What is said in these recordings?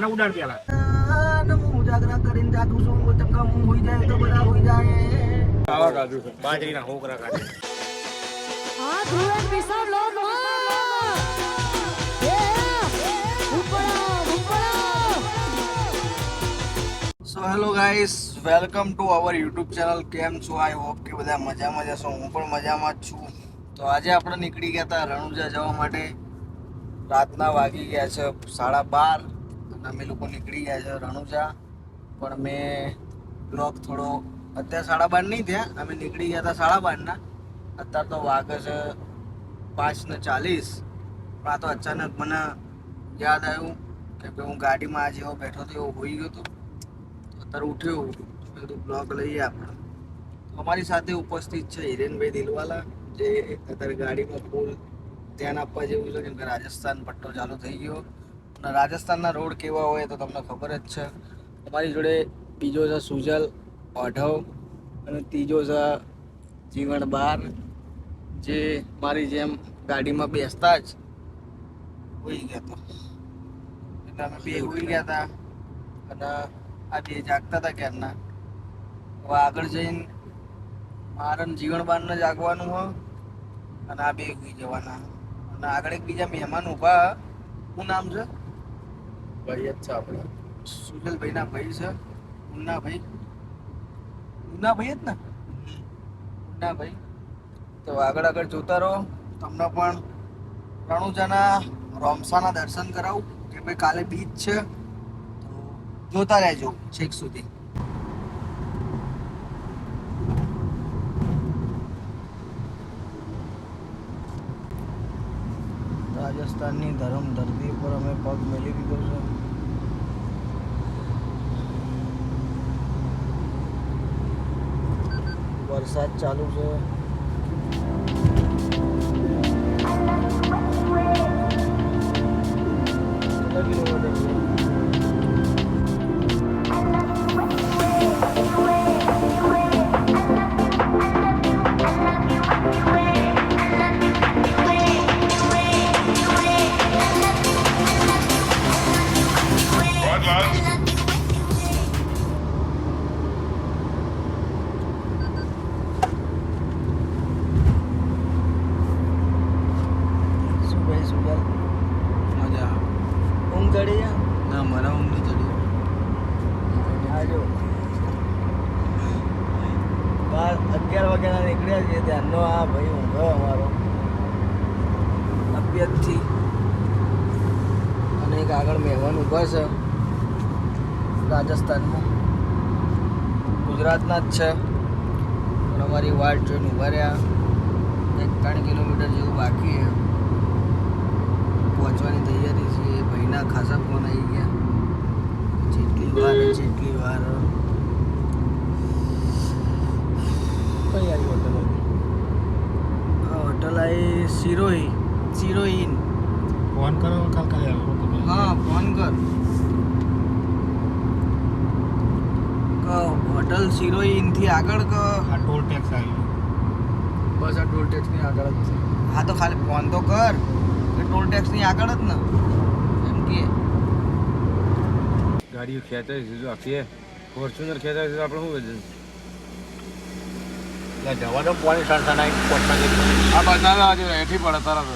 મને ઉડાડ પેલા. હું ઉજાગરા કરીને જાગું છું હું હોઈ જાય તો બધા હોઈ જાય ખાવા કાઢું છે બાજરીના હોકરા કાઢે આ ધ્રુવે પીસા લો. નો એ ઉપડા ઉપડા. So hello guys welcome to our YouTube channel કેમ છો? આઈ હોપ કે બધા મજામાં જશો હું પણ મજામાં જ છું. તો આજે આપણે નીકળી ગયા હતા રણુજા જવા માટે. રાતના વાગી ગયા છે સાડા બાર. અમે લોકો નીકળી ગયા છે રણુજા. પણ મેં બ્લોક થોડો, અત્યારે સાડા બાર નહીં થયા, અમે નીકળી ગયા હતા સાડા બારના. અત્યારે તો વાગે છે પાંચ ને ચાલીસ. પણ આ તો અચાનક મને યાદ આવ્યું કે ભાઈ હું ગાડીમાં આજે એવો બેઠો હતો, એવો હોઈ ગયો હતો. અત્યારે ઉઠ્યો બધું બ્લોગ લઈએ આપણે. અમારી સાથે ઉપસ્થિત છે હિરેનભાઈ દિલવાલા, જે અત્યારે ગાડીમાં ફૂલ ધ્યાન આપવા જેવું છે, કેમ કે રાજસ્થાન પટ્ટો ચાલુ થઈ ગયો. અને રાજસ્થાનના રોડ કેવા હોય તો તમને ખબર જ છે. અમારી જોડે બીજો છે સુજલ ઓઢવ અને ત્રીજો છે જીવણ બાર. જે મારી જેમ ગાડીમાં બેસતા જ હોઈ ગયા તો. એટલે અમે બે હોઈ ગયા હતા અને આ બે જાગતા હતા ક્યારના હવે આગળ જઈને મારે ને જીવણ બારને જાગવાનું હોય અને આ બે ઉગી જવાના. અને આગળ એક બીજા મહેમાન ઊભા. શું નામ છે? ભાઈ જ છે આપણે. સુજલભાઈના ભાઈ છે ઉન્નાભાઈ ઉન્નાભાઈ જ ને? ઉન્નાભાઈ તો આગળ આગળ જોતા રહો. તમને પણ રણુજાના રોમસાના દર્શન કરાવું, કે ભાઈ કાલે બીચ છે. તો જોતા રહેજો છેક સુધી. રાજસ્થાનની ધરમ ધરતી પર અમે પગ મેલી દીધો છે. વરસાદ ચાલુ છે. ના મને ઊંઘ નહીં ચડી. બાર અગિયાર વાગ્યાના નીકળ્યા છીએ ત્યારનો આ ભાઈ ઊંઘો અમારો. તબિયતથી અને એક આગળ મહેમાન ઊભા છે. રાજસ્થાનમાં. ગુજરાતના જ છે. પણ અમારી વાટ જોઈને ઊભા રહ્યા. એક ત્રણ કિલોમીટર જેવું બાકી છે. પહોંચવાની તૈયારી છે. ભાઈના ખાસા ફોન આવી ગયા. વાર જેટલી વાર. કઈ આવી હોટલ હોટલ આવી સિરોહી સિરોહીન ફોન કરો કાલ કાલે આવ્યો હા ફોન કર. ક હોટલ સિરોહીનથી આગળ ક. આ ટોલ ટેક્સ આવ્યો બસ આ ટોલ ટેક્સની આગળ જ છે. હા તો ખાલી ફોન તો કર. કે ટોલ ટેક્સની આગળ જ ને. એમ કે. ગાડીઓ ખેંચાય છે આખી ફોર્ચ્યુનર ખેંચાય છે આપણે શું વજન જવાનો પોણી સણસણાઈ આ બધા આજે એઠી પડે તરત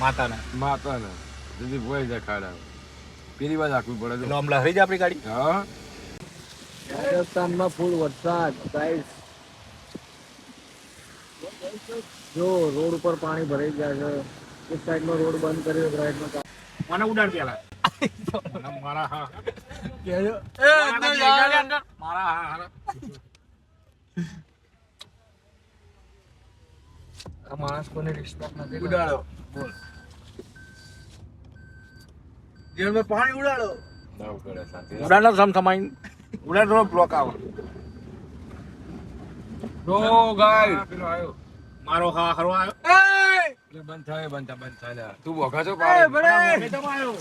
માતાના. માતાના. જલ્દી ભોય જાય ખાડા પેલી વાત રાખવી પડે આમ લહરી જાય આપણી ગાડી? હા. રાજસ્થાનમાં ફૂલ વરસાદ ગાઈસ જો રોડ ઉપર પાણી ભરાઈ ગયા છે. એક સાઈડનો રોડ બંધ કર્યો સાઈડનો મને ઉડાડ પેલા. મારા હા કેજો મારા હા હા આ માણસ કોને રિસ્પેક્ટ નથી ઉડાડો. બોલ જીવનમાં પાણી ઉડાડો. ઉડાડો સમ સમાઈ. ઉડાડો બ્લોક આવો. રો ગાય પેલો આવ્યો મારો હા ખરો આવ્યો. એટલે બંધ થાય બંધ બંધ થાય. તું બોગા છો એ ભલે. મેં તો આવ્યો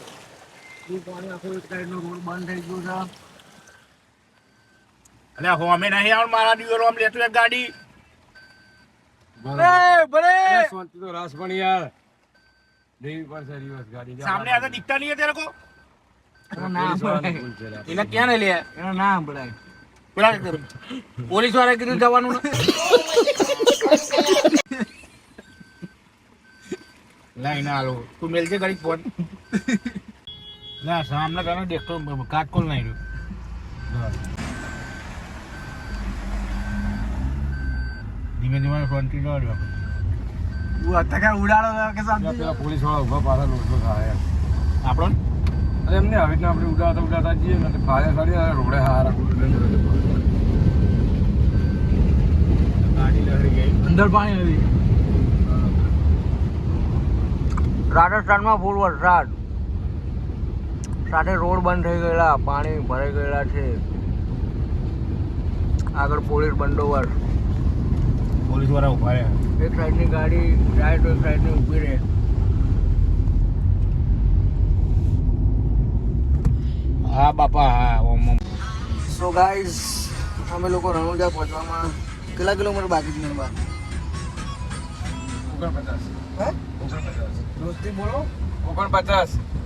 આખું નહીં આવ મારા ડીવર ગાડી. બરે બરે શાંતિ નહીં તે લોકો ક્યાં નહીં લે? એના નામ બળાય પેલા પોલીસવાળા કીધું જવાનું લાઈન આલો તું મેલજે ગાડી ફોન. ના સામને કારણે દેખતો કાટકોલ નહીં રહ્યું. ધીમે ધીમે ફોનથી જવા ઉડાડો કે ત્યાં પેલા પોલીસવાળા ઊભા પાછા થાય આપણો? અરે એમને આવી રીતના આપણે ઉડાડતા ઉડાવતા જઈએ ને ફાળે સાડી રોડે હારા ગાડી લડી ગઈ. અંદર પાણી આવી રાજસ્થાનમાં ફૂલ વરસાદ. સાથે રોડ બંધ થઈ ગયેલા પાણી ભરાઈ ગયેલા છે. આગળ પોલીસ બંદોબસ્ત. પોલીસવાળા ઊભા રહ્યા. એક સાઈડની ગાડી જાય તો એક સાઈડની ઊભી રહે. હા બાપા હા ઓમ ઓમ. સો ગાઈઝ અમે લોકો રણુજા પહોંચવામાં કેટલા કિલોમીટર બાકી છે બા ઓગણપચાસ. હે? ઓગણપચાસ. દોસ્તી બોલો. ઓગણપચાસ. પચાસ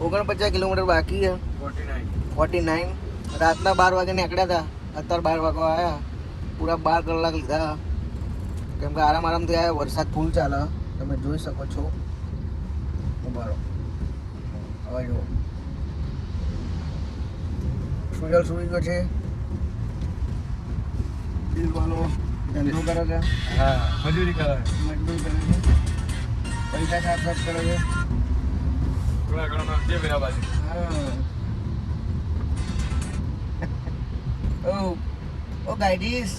ઓગણપચાસ કિલોમીટર બાકી છે. ફોર્ટી નાઇન રાતના બાર વાગે નીકળ્યા હતા. અત્યારે બાર વાગે આવ્યા. પૂરા બાર કલાક લીધા. કેમ કે આરામ આરામથી આવ્યા. વરસાદ ફૂલ ચાલે. તમે જોઈ શકો છો. ઉભારો હવે જુઓ. સુજલ સુઈ ગયો છે. દિલવાનો ધંધો કરે છે? હા. મજૂરી કરે. મજૂરી કરે છે. પૈસા ના ખર્ચ કરે છે. થોડા ઘણા જે મેરા ઓ oh, oh, ઓ guides.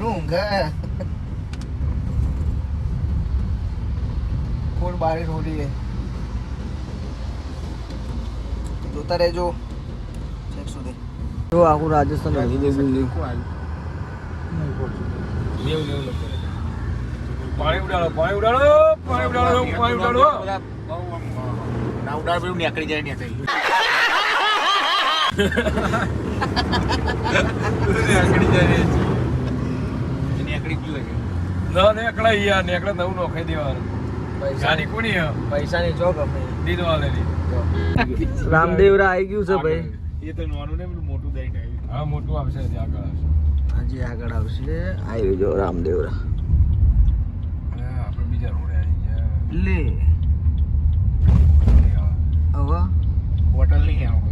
Nunca. ફૂલ બારીશ હો રહી જોતા રહેજો. છેક સુધી. જો આખું રાજસ્થાન બિલ્ડિંગ નેવું નેવું લખો પાણી ઉડાડો પાણી ઉડાડો પાણી ઉડાડો પાણી ઉડાડો. ના ઉડાડ પેલું નીકળી જાય નીકળી ગયું રામદેવરા આવી ગયું છે ભાઈ. એ તો નાનું ને મોટું હા મોટું આવશે ત્યાં આગળ આવશે. હજી આગળ આવશે. આવી જો રામદેવરા. હા આપણે બીજા રોડે આવી ગયા. લે. હવે? હોટલ નહીં આવો.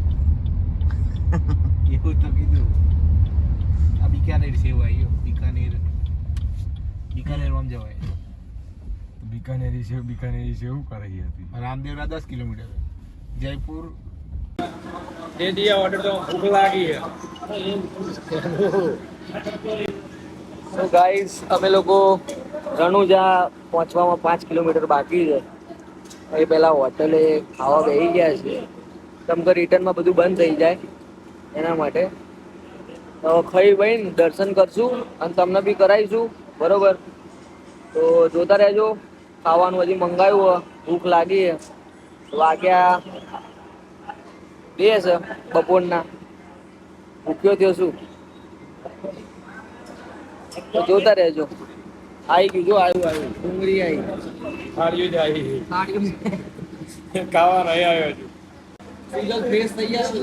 એવું તો કીધું. આ બિકાનેર સેવ આવ્યો બિકાનેર. બિકાનેર આમ જવાય. બિકાનેરી છે બિકાનેરી છે એવું કરે હતી. રામદેવરા દસ કિલોમીટર. જયપુર. દે દિયા ઓર્ડર તો ભૂખ લાગી હે સો ગાઈસ અમે લોકો રણુજા પહોંચવામાં પાંચ કિલોમીટર બાકી છે. એ પહેલાં હોટલે ખાવા બેસી ગયા છે કેમ કે રિટર્નમાં બધું બંધ થઈ જાય એના માટે. તો ખાઈ ભાઈ દર્શન કરશું અને તમને બી કરાવીશું, બરોબર? તો જોતા રહેજો, ખાવાનું હજી મંગાવ્યું ભૂખ લાગી વાગ્યા બે છે બપોરના. ભૂખ્યો થયો છું. તો જોતા રહેજો. આવી ગયું જો આવ્યું આવ્યું ડુંગળી આવી થાળીઓ જ આવી સાડી ખાવા રહી આવ્યો છું સુજલ ફેસ ગયા છો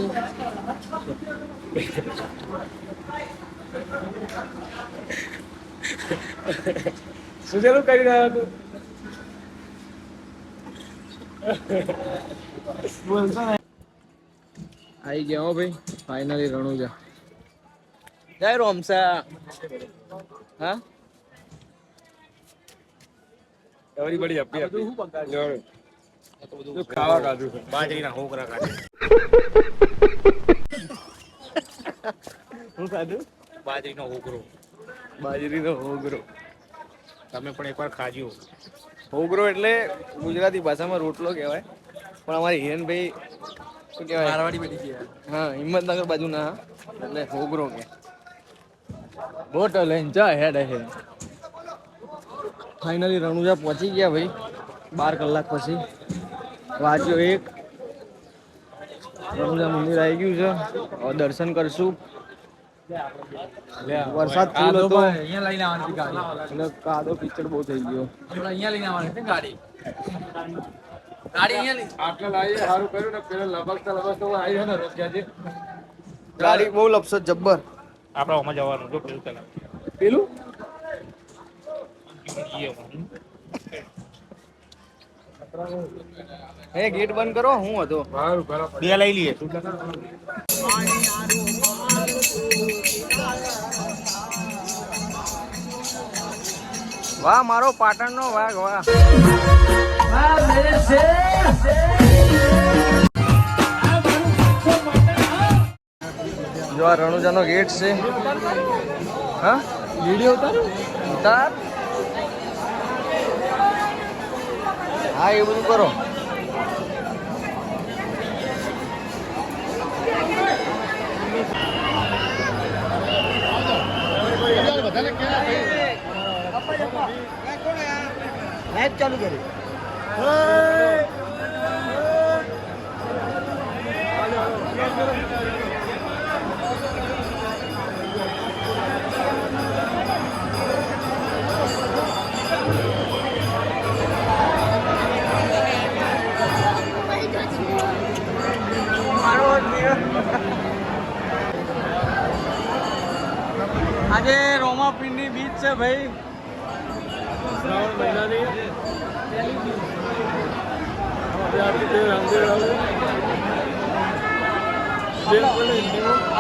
ચાલુ કરી રહ્યો તું? આવી ગયા હો ભાઈ ફાઇનલી રણુજા. જય રોમસા હા? એવરીબડી હેપી હેપી જો ખાવા કાઢું બાજરીના હોકરા કાઢે. શું ખાધું? બાજરીનો હોગરો. તમે પણ એકવાર ખાજો. હોગરો એટલે ગુજરાતી ભાષામાં રોટલો કહેવાય. પણ અમારી હિરેનભાઈ શું કહેવાય? મારવાડી બધી છે હા હિંમતનગર બાજુ ના એટલે હોગરો કે. બોટલ લઈને જા હેડ હે. ફાઇનલી રણુજા પહોંચી ગયા ભાઈ બાર કલાક પછી. વાંચ્યો એક. રણુજા મંદિર આવી ગયું છે. હવે દર્શન કરશું. વરસાદ ફૂલ હતો. અહીંયા લઈને આવવાની ગાડી. એટલે કાદો કીચડ બહુ થઈ ગયો. અહીંયા લઈને આવવાની ગાડી. ગાડી અહીંયા લઈ. આટલે લાવીએ સારું કર્યું ને પેલા લબકતા લબકતા આવી છે ને રોક્યા ગાડી બહુ લપસત જબ્બર. આપણે ઓમાં જવાનું જો પેલું પેલા પેલું? હે ગેટ બંધ કરો હું હતો. બે લઈ લઈએ. વાહ મારો પાટણનો વાઘ વાહ. જો આ રણુજાનો ગેટ છે. હા? વીડિયો ઉતારો ઉતાર. હા એ બધું કરો. મેચ ચાલુ કરી. આજે રોમાપિંડી બીચ છે ભાઈ.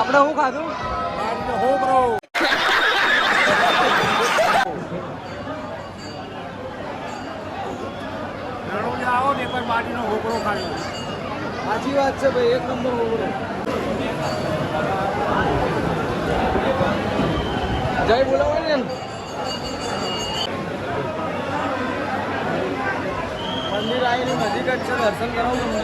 આપણે શું ખાધું? આવો ને પણ માટીનો હોકરો ખાડ્યો સાચી વાત છે ભાઈ એક નંબર હોબરો જય બોલાવો ને મંદિર આવીને નજીક જ છે દર્શન કરાવું તમને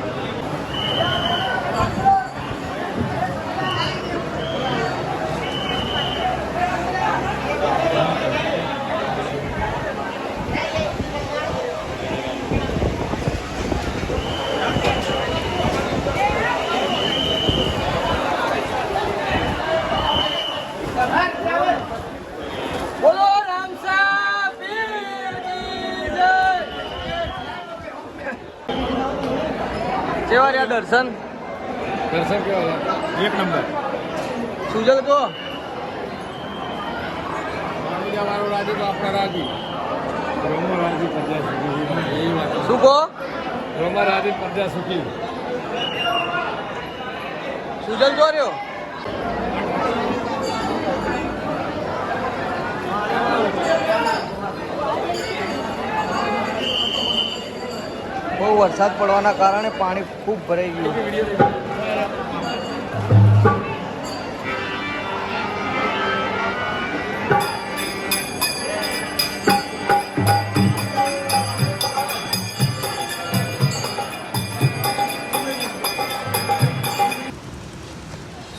બોલો રામસા પીર કી જય કેવા રહ્યા દર્શન? દર્શન કેવા એક નંબર. સુજલ તો મારો રાજી તો આપણા રાજી. રોમા રાજી પ્રજા સુખી વાત. શું કહો? રોમા રાજી પ્રજા સુખી સુજલ જો રહ્યો. બહુ વરસાદ પડવાના કારણે પાણી ખૂબ ભરાઈ ગયું.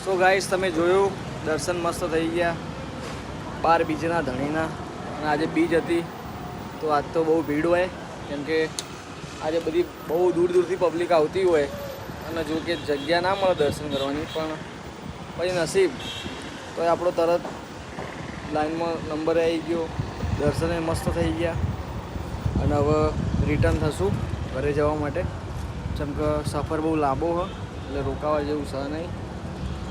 સો ગાઈસ તમે જોયું, દર્શન મસ્ત થઈ ગયા. બાર બીજના ધણીના. અને આજે બીજ હતી, તો આજ તો બહુ ભીડ હોય, કેમ કે આજે બધી બહુ દૂર દૂરથી પબ્લિક આવતી હોય અને જો કે જગ્યા ના મળે દર્શન કરવાની, પણ પછી નસીબ. તો એ આપણો તરત લાઈનમાં નંબર આવી ગયો, દર્શને મસ્ત થઈ ગયા. અને હવે રિટર્ન થશું ઘરે જવા માટે. જેમ કે સફર બહુ લાંબો હ, એટલે રોકાવા જેવું છે નહીં.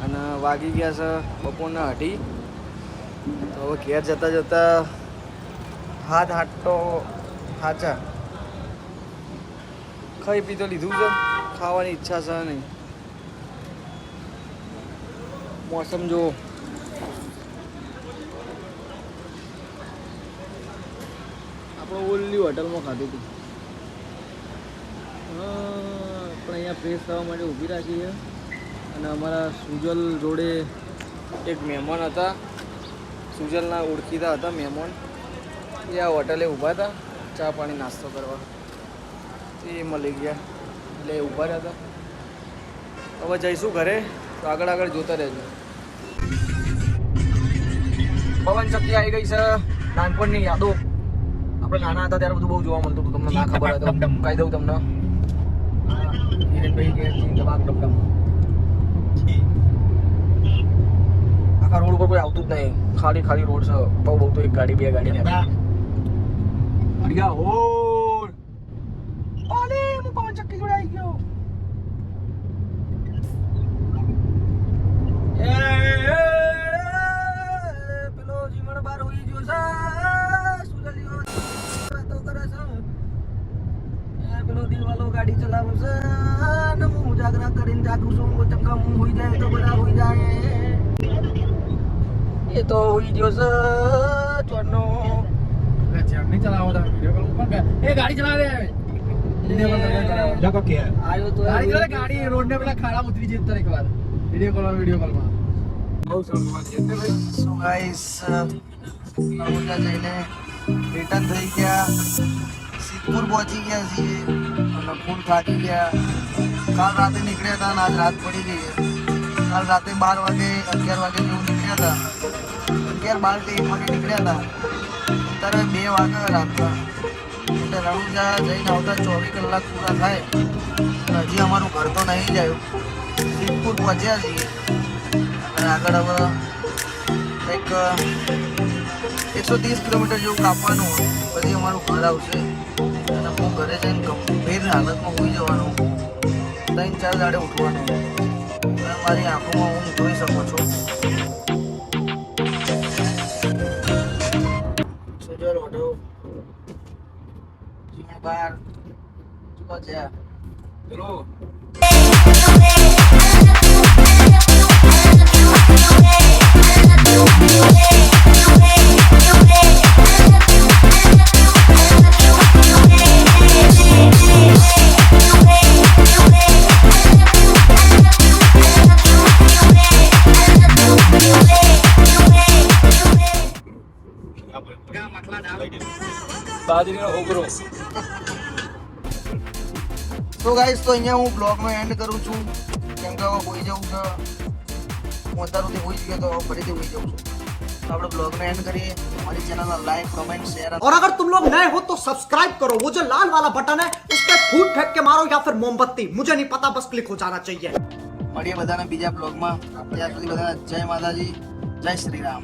અને વાગી ગયા છે બપોરના અઢી. તો હવે ઘેર જતાં જતાં હાથ હાથ તો હાચા. ખાઈ પી તો લીધું છે. ખાવાની ઈચ્છા છે નહીં. મોસમ જો આપણે ઓલી હોટલમાં ખાધું હતું. પણ અહીંયા ફ્રેશ થવા માટે ઊભી રાખી છે. અને અમારા સુજલ જોડે એક મહેમાન હતા. સુજલના ઓળખીતા હતા મહેમાન. એ આ હોટલે ઊભા હતા. ચા પાણી નાસ્તો કરવા. એ મળી ગયા. એટલે ઊભા રહ્યા હતા. હવે જઈશું ઘરે તો આગળ આગળ જોતા રહેજો. પવન શક્તિ આવી ગઈ છે. નાનપણની યાદો. આપણે નાના હતા ત્યારે બધું બહુ જોવા મળતું હતું. તમને ના ખબર હોય તો. કહી દઉં તમને. આખા રોડ ઉપર કોઈ આવતું જ નહીં. ખાલી ખાલી રોડ છે. બહુ બહુ તો એક ગાડી બે ગાડી ને અડિયા પાલે હું પવન ચક્કી જોડે આવી ગયો એ, એ, પેલો જીવણ બાર હોઈ ગયો છે સુજલીઓ વાતો કરે છે એ પેલો દિલવાલો ગાડી ચલાવે છે ને હું ઉજાગરા કરીને જાગું છું ચમકા હું હોઈ જાય તો બધા હોઈ જાય એ તો હોઈ ગયો છે ચોરનો. નહીં ચલાવો તા વીડિયો કોલ ઉપર એ ગાડી ચલાવે. લોકો કે આવ્યો તો ગાડી ચલાવે ગાડી રોડ ને પેલા ખાડા ઉતરી જતા એકવાર. વીડિયો કોલ વીડિયો કોલમાં બહુ સરસ વાત છે સો ગાઈસ નર્મદા જઈને રિટર્ન થઈ ગયા. સિદ્ધપુર પહોંચી ગયા છીએ. અને ફૂલ થાકી ગયા. કાલ રાતે નીકળ્યા હતા અને આજ રાત પડી ગઈ છે. કાલ રાતે બાર વાગે, અગિયાર વાગે જેવું નીકળ્યા હતા. અગિયાર, બાર તે વાગે નીકળ્યા હતા. અત્યારે બે વાગે રાતના. એટલે રણુજા જઈને આવતા ચોવીસ કલાક પૂરા થાય. હજી અમારું ઘર તો નહીં જ આવ્યું સિદ્ધપુર પહોંચ્યા છીએ. અને આગળ હવે કંઈક, એકસો ત્રીસ કિલોમીટર જેવું કાપવાનું પછી અમારું ઘર આવશે. અને હું ઘરે જઈને ગંભીર હાલતમાં હોઈ જવાનું. ત્રણ ચાર દાડે ઉઠવાનું. અને મારી આંખોમાં હું જોઈ શકું છું સુજલ ઓઢો જીવણ બાર જોવા જ્યાં ચલો બાજરીનો તો ગાઈસ તો અહીંયા હું બ્લોગનો એન્ડ કરું છું કેમ કે હવે હોઈ જવું છે હું અત્યારથી હોઈ જ ગયો તો હવે ફરીથી હોઈ જવું છું તો આપણે બ્લોગનો એન્ડ કરીએ અમારી ચેનલને લાઈક કમેન્ટ શેર और अगर तुम लोग नए हो तो सब्सक्राइब करो वो जो लाल वाला बटन है उस पर फूट फेंक के मारो या फिर मोमबत्ती मुझे नहीं पता बस क्लिक हो जाना चाहिए મળીએ બધાને બીજા બ્લોગમાં. ત્યાં સુધી બધાને જય માતાજી જય શ્રી રામ.